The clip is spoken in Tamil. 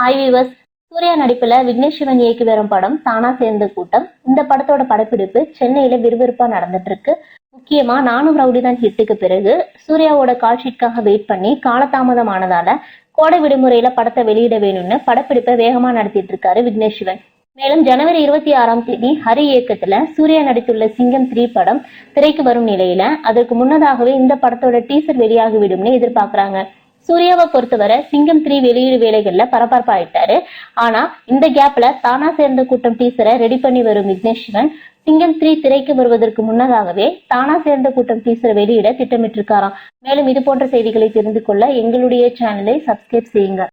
ஹாய் வீவர்ஸ் சூர்யா நடிப்புல விக்னேஷ் சிவன் இயக்கி வரும் படம் தானா சேர்ந்த கூட்டம். இந்த படத்தோட படப்பிடிப்பு சென்னையில விறுவிறுப்பா நடந்துட்டு இருக்கு முக்கியமா நானும் ரவுடி தான் ஹிட்டுக்கு பிறகு சூர்யாவோட கால் ஷீட்காக வெயிட் பண்ணி காலதாமதம் ஆனதால கோடை விடுமுறையில படத்தை வெளியிட வேணும்னு படப்பிடிப்பை வேகமா நடத்திட்டு இருக்காரு விக்னேஷ் சிவன். மேலும் ஜனவரி இருபத்தி ஆறாம் தேதி ஹரி இயக்கத்துல சூர்யா நடித்துள்ள சிங்கம் த்ரீ படம் திரைக்கு வரும் நிலையில அதற்கு முன்னதாகவே இந்த படத்தோட டீசர் வெளியாகிவிடும்னு எதிர்பார்க்கறாங்க. சூர்யாவை பொறுத்தவரை சிங்கம் த்ரீ வெளியீடு வேலைகள்ல பரபரப்பாயிட்டாரு. ஆனா இந்த கேப்ல தானா சேர்ந்த கூட்டம் டீசரை ரெடி பண்ணி வரும் விக்னேஷ் சிவன் சிங்கம் த்ரீ திரைக்கு வருவதற்கு முன்னதாகவே தானா சேர்ந்த கூட்டம் டீசரை வெளியிட திட்டமிட்டிருக்காராம். மேலும் இது போன்ற செய்திகளை தெரிந்து கொள்ள எங்களுடைய சேனலை சப்ஸ்கிரைப் செய்யுங்க.